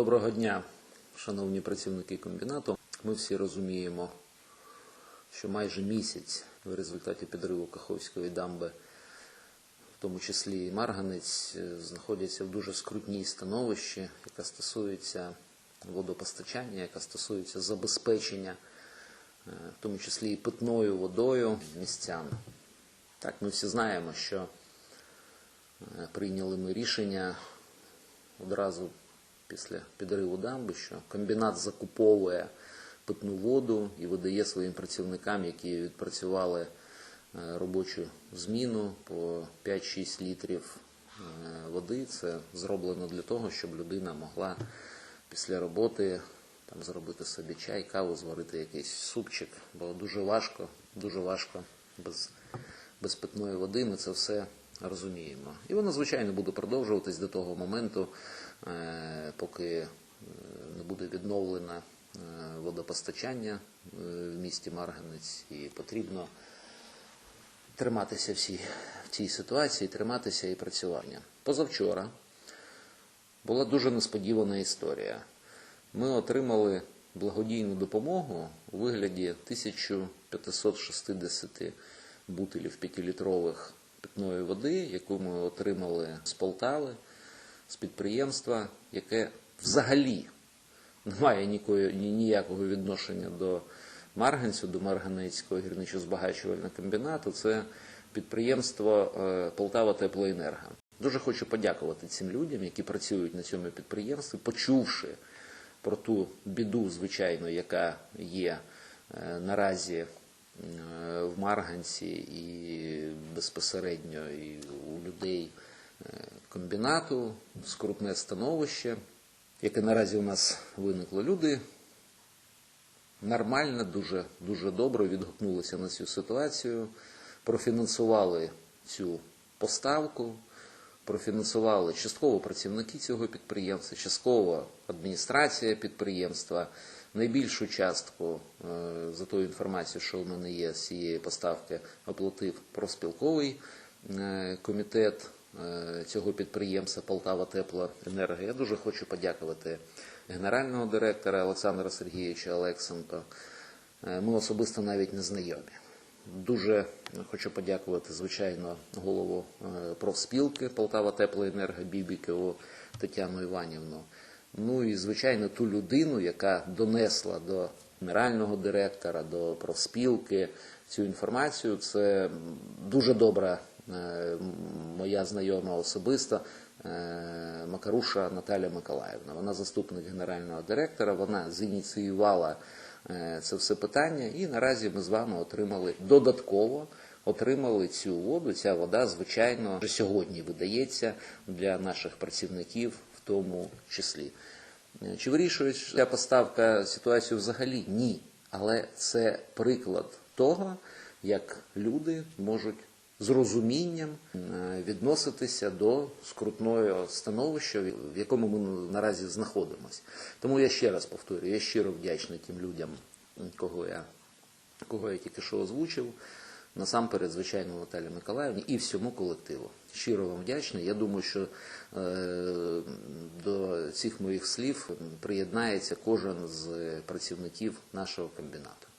Доброго дня, шановні працівники комбінату. Ми всі розуміємо, що майже місяць в результаті підриву Каховської дамби, в тому числі і Марганець, е, знаходяться в дуже скрутній становищі, яка стосується водопостачання, яка стосується забезпечення, е, в тому числі і питною водою містян. Так, ми всі знаємо, що е, прийняли ми рішення одразу після підриву дамби, що комбінат закуповує питну воду і видає своїм працівникам, які відпрацювали е, робочу зміну по 5-6 літрів е, води. Це зроблено для того, щоб людина могла після роботи там зробити собі чай, каву, зварити якийсь супчик, бо дуже важко, дуже важко без, без питної води. Ми це все розуміємо. І воно, звичайно, буде продовжуватись до того моменту, е, поки е, не буде відновлено е, водопостачання в місті Марганець, і потрібно триматися всі в цій ситуації, триматися і працювання. Позавчора була дуже несподівана історія. Ми отримали благодійну допомогу у вигляді 1560 бутилів 5-літрових питної води, яку ми отримали з Полтави, з підприємства, яке взагалі не має нікої- ніякого відношення до Марганцю, до Марганецького гірничо-збагачувального комбінату. Це підприємство е, Полтава Теплоенерго. Дуже хочу подякувати цим людям, які працюють на цьому підприємстві, почувши про ту біду, звичайно, яка є е, наразі в Марганці і безпосередньо і у людей е, комбінату, скрутне становище, яке наразі у нас виникло. Люди нормально, дуже, дуже добре відгукнулися на цю ситуацію, профінансували цю поставку, профінансували частково працівники цього підприємства, частково адміністрація підприємства. Найбільшу частку е, за тою інформацією, що в мене є з цієї поставки, оплатив профспілковий е, комітет е, цього підприємства Полтава Теплоенерго. Я дуже хочу подякувати генерального директора Олександра Сергійовича Олексенка. Е, Ми особисто навіть не знайомі. Дуже хочу подякувати, звичайно, голову профспілки Полтава Теплоенерго Бібікову Тетяну Іванівну. Ну і, звичайно, ту людину, яка донесла до генерального директора, до профспілки цю інформацію. Це дуже добра е, моя знайома особисто е, Макаруша Наталя Миколаївна. Вона заступник генерального директора. Вона зініціювала е, це все питання, і наразі ми з вами отримали додатково. Отримали цю воду. Ця вода, звичайно, вже сьогодні видається для наших працівників, тому числі. Е, Чи вирішує ця поставка ситуацію взагалі? Ні. Але це приклад того, як люди можуть з розумінням е, відноситися до скрутного становища, в якому ми наразі знаходимося. Тому я ще раз повторюю, я щиро вдячний тим людям, кого я, кого я тільки що озвучив. Насамперед, звичайно, Наталі Миколаївні і всьому колективу. Щиро вам вдячний. Я думаю, що е, до цих моїх слів приєднається кожен з працівників нашого комбінату.